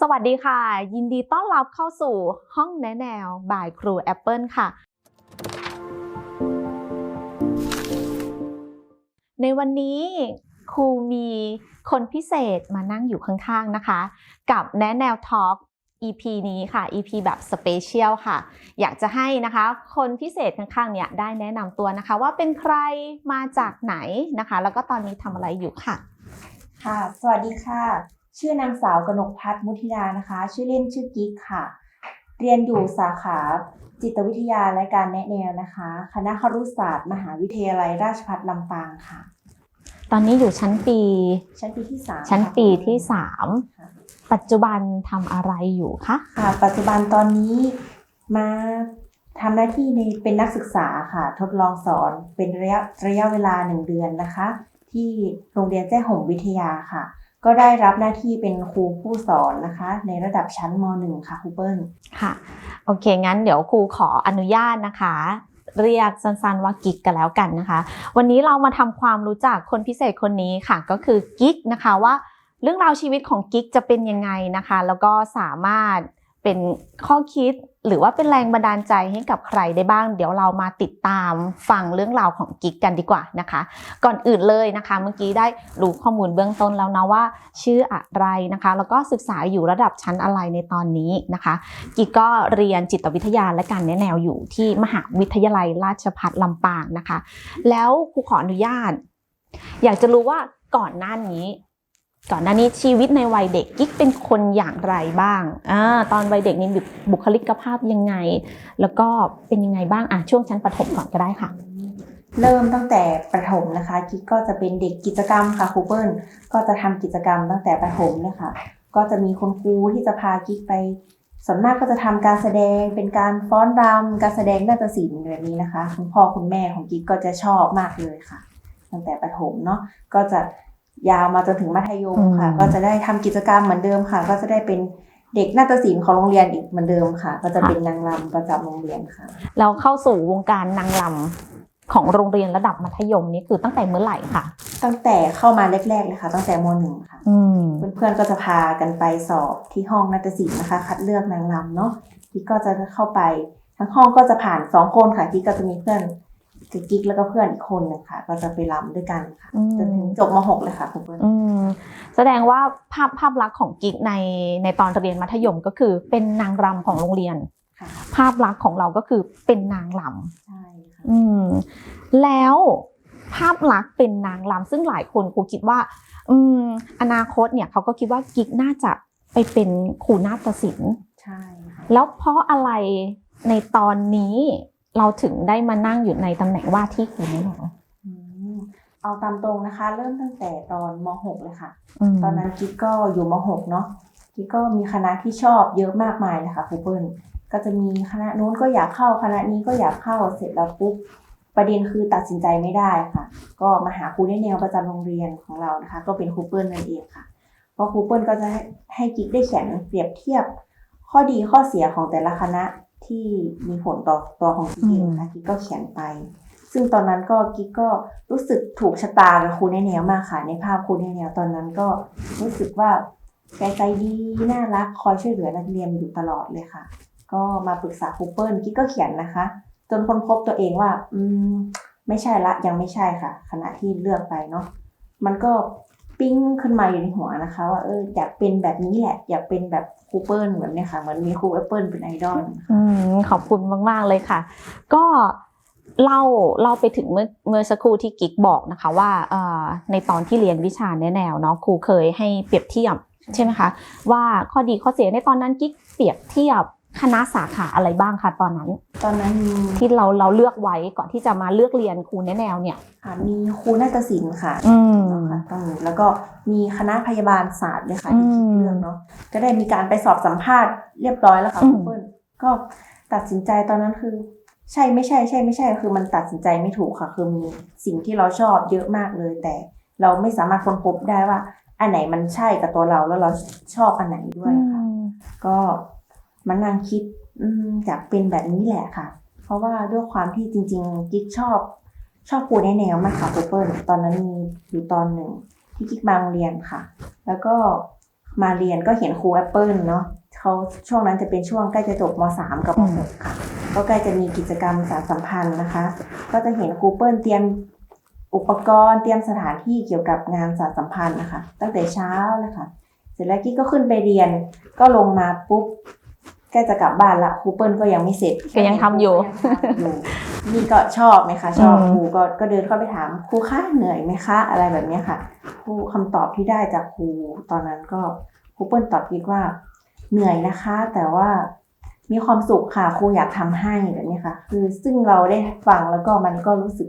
สวัสดีค่ะ ยินดีต้อนรับเข้าสู่ห้องแนะแนวบ่ายครูแอปเปิลค่ะ ในวันนี้ครูมีคนพิเศษมานั่งอยู่ข้างๆนะคะ กับแนะแนวทอล์ก EP นี้ค่ะ EP แบบสเปเชียลค่ะ อยากจะให้นะคะ คนพิเศษข้างๆเนี่ยได้แนะนำตัวนะคะ ว่าเป็นใครมาจากไหนนะคะ แล้วก็ตอนนี้ทำอะไรอยู่ค่ะ ค่ะ สวัสดีค่ะ ชื่อนางสาวกนกพัฒน์มุทิดานะคะ ชื่อเล่นชื่อกิ๊กค่ะ เรียนอยู่สาขาจิตวิทยาและการแนะแนวนะคะ คณะครุศาสตร์ มหาวิทยาลัยราชภัฏลำปางค่ะ ตอนนี้อยู่ชั้นปี ชั้นปีที่สามชั้นค่ะปีที่ค่ะ3ปัจจุบันทำอะไรอยู่คะค่ะ ปัจจุบันตอนนี้มาทำหน้าที่ในเป็นนักศึกษาค่ะ ทดลองสอนเป็นระยะระยะเวลาหนึ่งเดือนนะคะ ที่โรงเรียนแจ้ห่มวิทยาค่ะ ก็ได้รับหน้าที่เป็นครูผู้สอนนะคะ ในระดับชั้นม .1 ค่ะครูเปิ้ลค่ะ โอเค งั้นเดี๋ยวครูขออนุญาตนะคะ เรียกสั้นๆว่ากิ๊กกันแล้วกันนะคะ วันนี้เรามาทำความรู้จักคนพิเศษคนนี้ค่ะ ก็คือกิ๊กนะคะว่าเรื่องราวชีวิตของกิ๊กจะเป็นยังไงนะคะ แล้วก็สามารถเป็นข้อคิด หรือว่าเป็นแรงบันดาลใจให้กับใครได้บ้าง เดี๋ยวเรามาติดตามฟังเรื่องราวของกิ๊กกันดีกว่านะคะ ก่อนอื่นเลยนะคะ เมื่อกี้ได้รู้ข้อมูลเบื้องต้นแล้วนะว่า ชื่ออะไรนะคะ แล้วก็ศึกษาอยู่ระดับชั้นอะไรในตอนนี้นะคะ กิ๊กก็เรียนจิตวิทยาและการแนะแนวอยู่ที่มหาวิทยาลัยราชภัฏลำปางนะคะ แล้วครูขออนุญาต อยากจะรู้ว่าก่อนหน้านี้ ก่อนหน้านี้ชีวิตในวัยเด็กกิ๊กเป็นคนอย่างไรบ้างอ่าตอนวัยเด็กนี่บุคลิกภาพยังไง แล้วก็เป็นยังไงบ้างอะช่วงชั้นประถมก่อนก็ได้ค่ะ เริ่มตั้งแต่ประถมนะคะกิ๊กก็จะเป็นเด็กกิจกรรมค่ะครูเปิ้ลก็จะทำกิจกรรมตั้งแต่ประถมเลยค่ะ ก็จะมีคุณครูที่จะพากิ๊กไปส่วนมากก็จะทำการแสดงเป็นการฟ้อนรำการแสดงนาฏศิลป์แบบนี้นะคะคุณพ่อคุณแม่ของกิ๊กก็จะชอบมากเลยค่ะ ตั้งแต่ประถมเนาะก็จะ ยาวมาจนถึงมัธยมค่ะอืมก็จะได้ทำกิจกรรมเหมือนเดิมค่ะ ก็จะได้เป็นเด็กนาฏศิลป์ของโรงเรียนอีกเหมือนเดิมค่ะ ก็จะเป็นนางรำประจำโรงเรียนค่ะ เราเข้าสู่วงการนางรำของโรงเรียนระดับมัธยมนี่คือตั้งแต่เมื่อไหร่ค่ะ ตั้งแต่เข้ามาแรกๆเลยค่ะ ตั้งแต่มหนึ่งค่ะอืมเพื่อนๆก็จะพากันไปสอบที่ห้องนาฏศิลป์นะคะ คัดเลือกนางรำเนาะกิ๊กก็จะเข้าไปทั้งห้องก็จะผ่านสองคนค่ะกิ๊กก็จะมีเพื่อน คือกิ๊กแล้วก็เพื่อนอีกคนหนึ่งค่ะ ก็จะไปรำด้วยกันค่ะอืมจนถึงจบมหกเลยค่ะคุณเพื่อนอืมแสดงว่าภาพภาพลักษณ์ของกิ๊กในในตอนเรียนมัธยมก็คือเป็นนางรำของโรงเรียนค่ะภาพลักษณ์ของเราก็คือเป็นนางรใช่ค่ะำอืมแล้วภาพลักษณ์เป็นนางรำซึ่งหลายคนครูคิดว่า อืมอนาคตเนี่ยเขาก็คิดว่ากิ๊กน่าจะไปเป็นครูนาฏศิลป์ใช่ค่ะแล้วเพราะอะไรในตอนนี้ เราถึงได้มานั่งอยู่ในตำแหน่งว่าที่ครูแนะแนวอืมเอาตามตรงนะคะ เริ่มตั้งแต่ตอนมหกเลยค่ะมตอนนั้นกิ๊กก็อยู่มหกเนาะกิ๊กก็มีคณะที่ชอบเยอะมากมายเลยค่ะครูเปิ้ลก็จะมีคณะนู้นก็อยากเข้าคณะนี้ก็อยากเข้าเสร็จแล้วปุ๊บประเด็นคือตัดสินใจไม่ได้ค่ะ ก็มาหาครูได้แนวประจำโรงเรียนของเรานะคะ ก็เป็นครูเปิ้ลนั่นเองค่ะเพราะครูเปิ้ลก็จะให้ให้กิ๊กได้เขียนเปรียบเทียบ ข้อดีข้อเสียของแต่ละคณะ ที่มีผลต่อตัวของกิ๊กเองนะคะกิ๊กก็เขียนไป ซึ่งตอนนั้นก็กิ๊กก็รู้สึกถูกชะตากับครูแนแนวมากค่ะ ในภาพครูแนแนวตอนนั้นก็รู้สึกว่าแกใจดีน่ารักคอยช่วยเหลือนักเรียนอยู่ตลอดเลยค่ะ ก็มาปรึกษาครูเปิ้ลกิ๊กก็เขียนนะคะ จนค้นพบตัวเองว่า อืมไม่ใช่ละยังไม่ใช่ค่ะ ขณะที่เลือกไปเนาะมันก็ ปิ้งขึ้นมาอยู่ในหัวนะคะ ว่าเอออยากเป็นแบบนี้แหละ อยากเป็นแบบครูเปิลแบบนี้ค่ะเหมือนมีครูแอปเปิลเป็นไอดอลอืมขอบคุณมาก ๆ เลยค่ะ ก็เล่าเล่าไปถึงเมื่อเมื่อสักครู่ที่กิกบอกนะคะว่าในตอนที่เรียนวิชาแนแนวเนาะครูเคยให้เปรียบเทียบใช่ไหมคะว่าข้อดีข้อเสียในตอนนั้นกิ๊กเปรียบเทียบ คณะสาขาอะไรบ้างคะตอนนั้น ตอนนั้นมีที่เราเราเลือกไว้ก่อนที่จะมาเลือกเรียนครูแนะแนวเนี่ย ค่ะมีครูนาฏศิลป์ค่ะอืม นะคะต้องมีแล้วก็มีคณะพยาบาลศาสตร์ด้วยค่ะอืที่มคิดเรื่องเนาะก็ได้มีการไปสอบสัมภาษณ์เรียบร้อยแล้วค่ะอืม คุณเปิ้ลก็ตัดสินใจตอนนั้นคือ ใช่ไม่ใช่ใช่ไม่ใช่คือมันตัดสินใจไม่ถูกค่ะ คือมีสิ่งที่เราชอบเยอะมากเลย แต่เราไม่สามารถค้นพบได้ว่า อันไหนมันใช่กับตัวเราแล้วเราชอบอันไหนด้วยค่ะอืมก็ มันนั่งคิดอยากเป็นแบบนี้แหละค่ะ เพราะว่าด้วยความที่จริง ๆ กิ๊กชอบ ชอบครูแนแนวมากค่ะเปิ้ลตอนนั้นมีอยู่ตอนหนึ่งที่กิ๊กมาโรงเรียนค่ะ แล้วก็มาเรียนก็เห็นครูแอปเปิลเนาะเขาช่วงนั้นจะเป็นช่วงใกล้จะจบม .3 กับม .6 ค่ะ ก็ใกล้จะมีกิจกรรมสารสัมพันธ์นะคะ ก็จะเห็นครูเปิ้ลเตรียมอุปกรณ์เตรียมสถานที่เกี่ยวกับงานสารสัมพันธ์นะคะ ตั้งแต่เช้าเลยค่ะ เสร็จแล้วกี้ก็ขึ้นไปเรียนก็ลงมาปุ๊บ กล้จะกลับบ้านละครูเปิ้ลก็ยังไม่เสร็จก็ยังทำอยู่อยู่นี่ก็ชอบไหมคะชอบอืมครูก็ก็เดินเข้าไปถามครูคะเหนื่อยไหมคะ อะไรแบบเนี้ยค่ะครูคำตอบที่ได้จากครูตอนนั้นก็ครูเปิ้ลตอบกิ๊กว่า เหนื่อยนะคะ แต่ว่ามีความสุขค่ะครูอยากทำให้แบบนี้ค่ะ คือซึ่งเราได้ฟังแล้วก็มันก็รู้สึก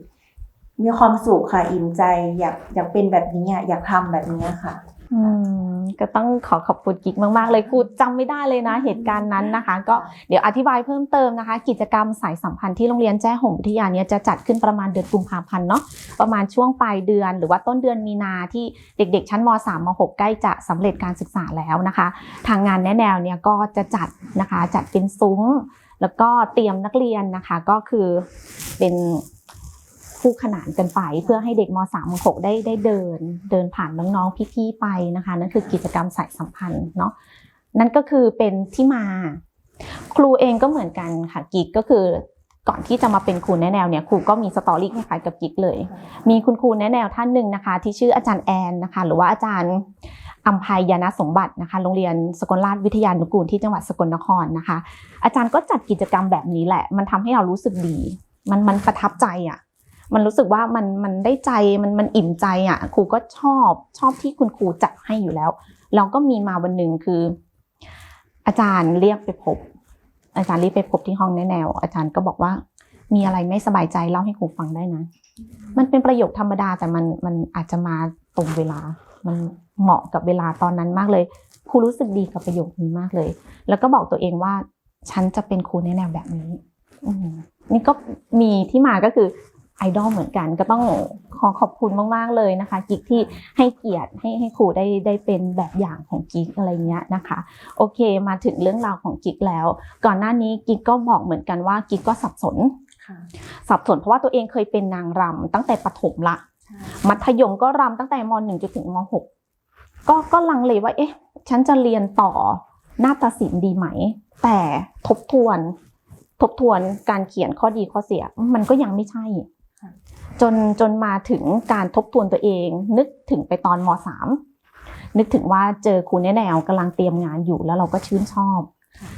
มีความสุขค่ะอิ่มใจ อยากอยากเป็นแบบนี้อะอยากทำแบบนี้ค่ะ อืม ก็ต้องขอขอบคุณกิ๊กมากๆเลยครูจำไม่ได้เลยนะเหตุการณ์นั้นนะคะ ก็เดี๋ยวอธิบายเพิ่มเติมนะคะ กิจกรรมสายสัมพันธ์ที่โรงเรียนแจ้ห่มวิทยาเนี่ยจะจัดขึ้นประมาณเดือนกุมภาพันธ์เนาะประมาณช่วงปลายเดือน หรือว่าต้นเดือนมีนาที่เด็ก ๆ ชั้นม .3 ม .6 ใกล้จะสำเร็จการศึกษาแล้วนะคะ ทางงานแนะแนวเนี่ยก็จะจัดนะคะจัดเป็นซุ้มแล้วก็เตรียมนักเรียนนะคะก็คือเป็น คู่ขนานกันไป เพื่อให้เด็กม .3 ม .6 ได้ได้เดิน เดินผ่านน้องๆพี่ๆไปนะคะนั่นคือกิจกรรมสายสัมพันธ์เนาะนั่นก็คือเป็นที่มา ครูเองก็เหมือนกันค่ะกิกก็คือก่อนที่จะมาเป็นครูแนแนวเนี่ยครูก็มีสตอรี่คล้ายๆกับกิกเลย มีคุณครูแนแนวท่านหนึ่งนะคะ ที่ชื่ออาจารย์แอนนะคะหรือว่าอาจารย์อัมภัยยานสมบัตินะคะโรงเรียนสกลราชวิทยานุกูลที่จังหวัดสกลนครนะคะ อาจารย์ก็จัดกิจกรรมแบบนี้แหละ มันทำให้เรารู้สึกดี มันมันประทับใจอะ มันรู้สึกว่ามันมันได้ใจมันมันอิ่มใจอะครูก็ชอบชอบที่คุณครูจัดให้อยู่แล้วแล้วก็มีมาวันหนึ่งคือ อาจารย์เรียกไปพบ อาจารย์เรียกไปพบที่ห้องแนแนว อาจารย์ก็บอกว่า มีอะไรไม่สบายใจเล่าให้ครูฟังได้นะ มันเป็นประโยคธรรมดาแต่มันมันอาจจะมาตรงเวลา มันเหมาะกับเวลาตอนนั้นมากเลยครูรู้สึกดีกับประโยคนี้มากเลย แล้วก็บอกตัวเองว่า ฉันจะเป็นครูแนแนวแบบนี้อืนี่ก็มีที่มาก็คือ ไอดอลเหมือนกันก็ต้องขอขอบคุณมาก ๆ เลยนะคะกิกที่ให้เกียรติให้ให้ครูได้ได้เป็นแบบอย่างของกิกอะไรเงี้ยนะคะ โอเคมาถึงเรื่องราวของกิกแล้ว ก่อนหน้านี้กิกก็บอกเหมือนกันว่ากิกก็สับสนค่ะสับสนเพราะว่าตัวเองเคยเป็นนางรำตั้งแต่ประถมละใช่มัธยมก็รำตั้งแต่มหนึ่งจนถึงมหกก็ก็ลังเลว่าเอ๊ะ ฉันจะเรียนต่อนาฏศิลป์ดีไหม แต่ทบทวน ทบทวนการเขียนข้อดีข้อเสียมันก็ยังไม่ใช่ จนจนมาถึงการทบทวนตัวเอง นึกถึงไปตอนมสามนึกถึงว่าเจอครูแนแนวกำลังเตรียมงานอยู่แล้วเราก็ชื่นชอบ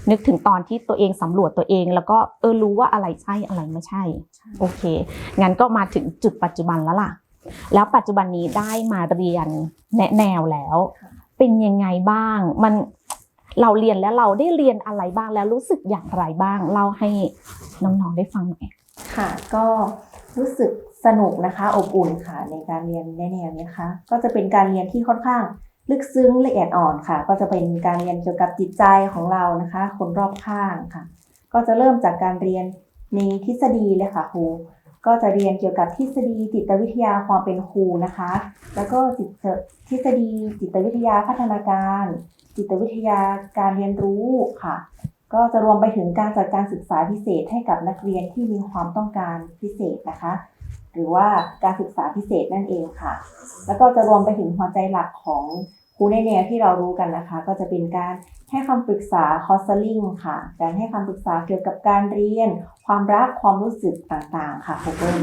นึกถึงตอนที่ตัวเองสำรวจตัวเอง แล้วก็เออรู้ว่าอะไรใช่อะไรไม่ใช่ โอเค งั้นก็มาถึงจุดปัจจุบันแล้วล่ะ แล้วปัจจุบันนี้ได้มาเรียนแนะแนวแล้ว เป็นยังไงบ้าง มันเราเรียนแล้วเราได้เรียนอะไรบ้างแล้วรู้สึกอย่างไรบ้างเล่าให้น้องๆได้ฟังหน่อยค่ะ ก็ รู้สึกสนุกนะคะ อบอุ่นค่ะ ในการเรียนในแนวนี้นะคะก็จะเป็นการเรียนที่ค่อนข้างลึกซึ้งละเอียดอ่อนค่ะ ก็จะเป็นการเรียนเกี่ยวกับจิตใจของเรานะคะ คนรอบข้างค่ะ ก็จะเริ่มจากการเรียนในทฤษฎีเลยค่ะครูก็จะเรียนเกี่ยวกับทฤษฎีจิตวิทยาความเป็นครูนะคะ แล้วก็จิตทฤษฎีจิตวิทยาพัฒนาการ จิตวิทยาการเรียนรู้ค่ะ ก็จะรวมไปถึงการจัดการศึกษาพิเศษให้กับนักเรียนที่มีความต้องการพิเศษนะคะ หรือว่าการศึกษาพิเศษนั่นเองค่ะ แล้วก็จะรวมไปถึงหัวใจหลักของครูในแนวที่เรารู้กันนะคะ ก็จะเป็นการให้คำปรึกษาคอสซลิงค่ะ การให้คำปรึกษาเกี่ยวกับการเรียน ความรักความรู้สึกต่างๆ ค่ะครูเปิ้ล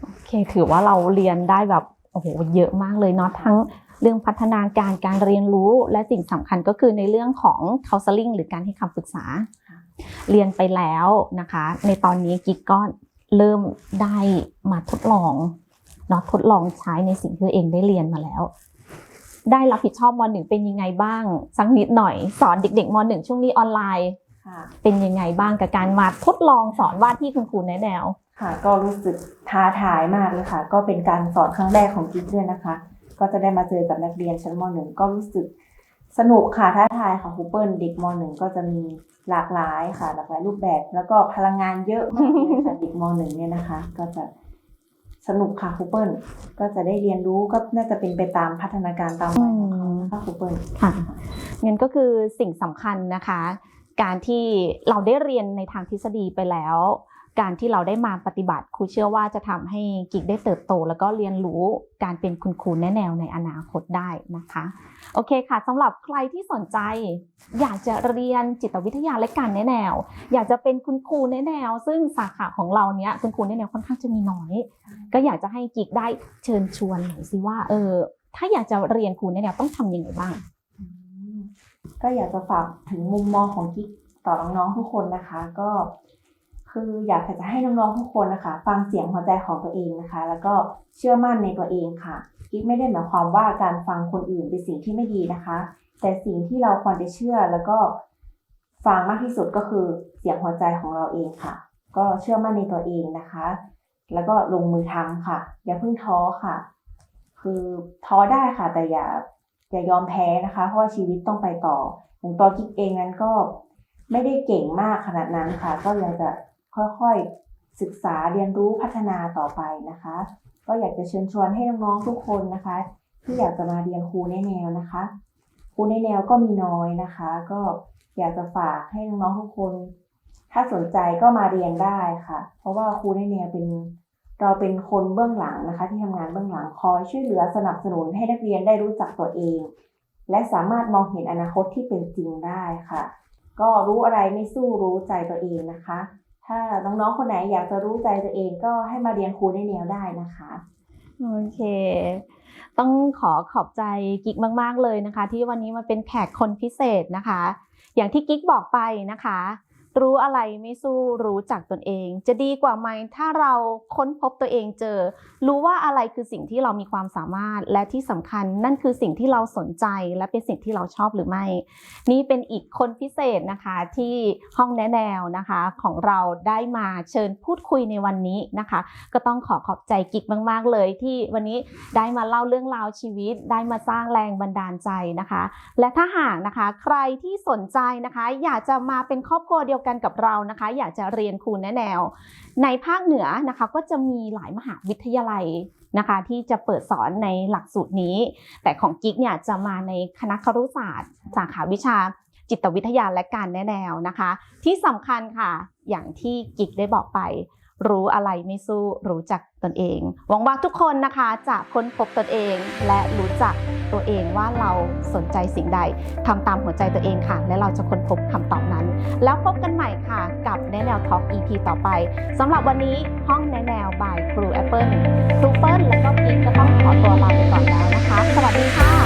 โอเค ถือว่าเราเรียนได้แบบโอ้โหเยอะมากเลยเนาะทั้ง เรื่องพัฒนาการการเรียนรู้และสิ่งสำคัญก็คือในเรื่องของ counseling หรือการให้คำปรึกษา เรียนไปแล้วนะคะ ในตอนนี้กิ๊กก็เริ่มได้มาทดลองเนาะทดลองใช้ในสิ่งที่ตัวเองได้เรียนมาแล้ว ได้รับผิดชอบมหนึ่งเป็นยังไงบ้าง สักนิดหน่อย สอนเด็กๆมหนึ่งช่วงนี้ออนไลน์ค่ะเป็นยังไงบ้างกับการมาทดลองสอนวาดที่คุณครูแนะแนวค่ะ ก็รู้สึกท้าทายมากเลยค่ะ ก็เป็นการสอนครั้งแรกของกิ๊กด้วยนะคะ ก็จะได้มาเจอกับนักเรียนชั้นมหนึ่งก็รู้สึกสนุกค่ะท้าทายค่ะครูเปิลเด็กมหนึ่งก็จะมีหลากหลายค่ะ หลากหลายรูปแบบ แล้วก็พลังงานเยอะมากเลยค่ะเด็กมหนึ่งเนี่ยนะคะ ก็จะสนุกค่ะครูเปิลก็จะได้เรียนรู้ก็น่าจะเป็นไปตามพัฒนาการตามวัยของเขานะคะครูเปิลค่ะงั้นก็คือสิ่งสำคัญนะคะ การที่เราได้เรียนในทางทฤษฎีไปแล้ว การที่เราได้มาปฏิบัติครูเชื่อว่าจะทำให้กิกได้เติบโต แล้วก็เรียนรู้การเป็นคุณครูแนแนวในอนาคตได้นะคะ โอเคค่ะสำหรับใครที่สนใจ อยากจะเรียนจิตวิทยาและการแนแนว อยากจะเป็นคุณครูแนแนว ซึ่งสาขาของเราเนี้ยคุณครูแนแนวค่อนข้างจะมีน้อย ก็อยากจะให้กิกได้เชิญชวนหน่อยสิว่าเออถ้าอยากจะเรียนครูแนแนวต้องทำยังไงบ้าง ก็อยากจะฝากถึงมุมมองของกิ๊กต่อน้องๆทุกคนนะคะ ก็ คืออยากจะให้น้องๆทุกคนนะคะ ฟังเสียงหัวใจของตัวเองนะคะ แล้วก็เชื่อมั่นในตัวเองค่ะกิ๊กไม่ได้หมายความว่าการฟังคนอื่นเป็นสิ่งที่ไม่ดีนะคะ แต่สิ่งที่เราควรจะเชื่อแล้วก็ฟังมากที่สุดก็คือเสียงหัวใจของเราเองค่ะ ก็เชื่อมั่นในตัวเองนะคะ แล้วก็ลงมือทำค่ะ อย่าเพิ่งท้อค่ะ คือท้อได้ค่ะ แต่อย่าอย่ายอมแพ้นะคะ เพราะว่าชีวิตต้องไปต่ออย่างตัวกิ๊กเองนั้นก็ไม่ได้เก่งมากขนาดนั้นค่ะ ก็ยังจะ ค่อยๆศึกษาเรียนรู้พัฒนาต่อไปนะคะ ก็อยากจะเชิญชวนให้น้องๆทุกคนนะคะ ที่อยากจะมาเรียนครูในแนวนะคะครูในแนวก็มีน้อยนะคะ ก็อยากจะฝากให้น้องๆทุกคน ถ้าสนใจก็มาเรียนได้ค่ะ เพราะว่าครูในแนวเป็นเราเป็นคนเบื้องหลังนะคะ ที่ทำงานเบื้องหลังคอยช่วยเหลือสนับสนุนให้นักเรียนได้รู้จักตัวเอง และสามารถมองเห็นอนาคตที่เป็นจริงได้ค่ะ ก็รู้อะไรไม่สู้รู้ใจตัวเองนะคะ ถ้าน้องๆคนไหนอยากจะรู้ใจตัวเองก็ให้มาเรียนครูในแนวได้นะคะโอเค ต้องขอขอบใจกิ๊กมาก ๆ เลยนะคะ ที่วันนี้มาเป็นแขกคนพิเศษนะคะ อย่างที่กิ๊กบอกไปนะคะ รู้อะไรไม่สู้รู้จักตนเอง จะดีกว่าไหมถ้าเราค้นพบตัวเองเจอ รู้ว่าอะไรคือสิ่งที่เรามีความสามารถและที่สำคัญ นั่นคือสิ่งที่เราสนใจและเป็นสิ่งที่เราชอบหรือไม่ นี่เป็นอีกคนพิเศษนะคะที่ห้องแนแนวนะคะของเราได้มาเชิญพูดคุยในวันนี้นะคะ ก็ต้องขอขอบใจกิกมาก ๆ เลยที่วันนี้ได้มาเล่าเรื่องราวชีวิต ได้มาสร้างแรงบันดาลใจนะคะ และถ้าหากนะคะใครที่สนใจนะคะ อยากจะมาเป็นครอบครัวเดียวกันกับเรานะคะ อยากจะเรียนครูแนแนว ในภาคเหนือนะคะก็จะมีหลายมหาวิทยาลัยนะคะที่จะเปิดสอนในหลักสูตรนี้ แต่ของกิ๊กเนี่ยจะมาในคณะครุศาสตร์ สาขาวิชาจิตวิทยาและการแนแนวนะคะ ที่สำคัญค่ะอย่างที่กิ๊กได้บอกไป รู้อะไรไม่สู้รู้จัก นเอง หวังว่าทุกคนนะคะจะค้นพบตนเอง และรู้จักตัวเองว่าเราสนใจสิ่งใดทำตามหัวใจตัวเองค่ะ และเราจะค้นพบคำตอบนั้น แล้วพบกันใหม่ค่ะกับในแนวทอล์ก EP ต่อไปสำหรับวันนี้ห้องแนแนวบายครูแอปเปิลครูเปิลและก็พีก็ต้องขอตัวลาไปก่อนแล้วนะคะ สวัสดีค่ะ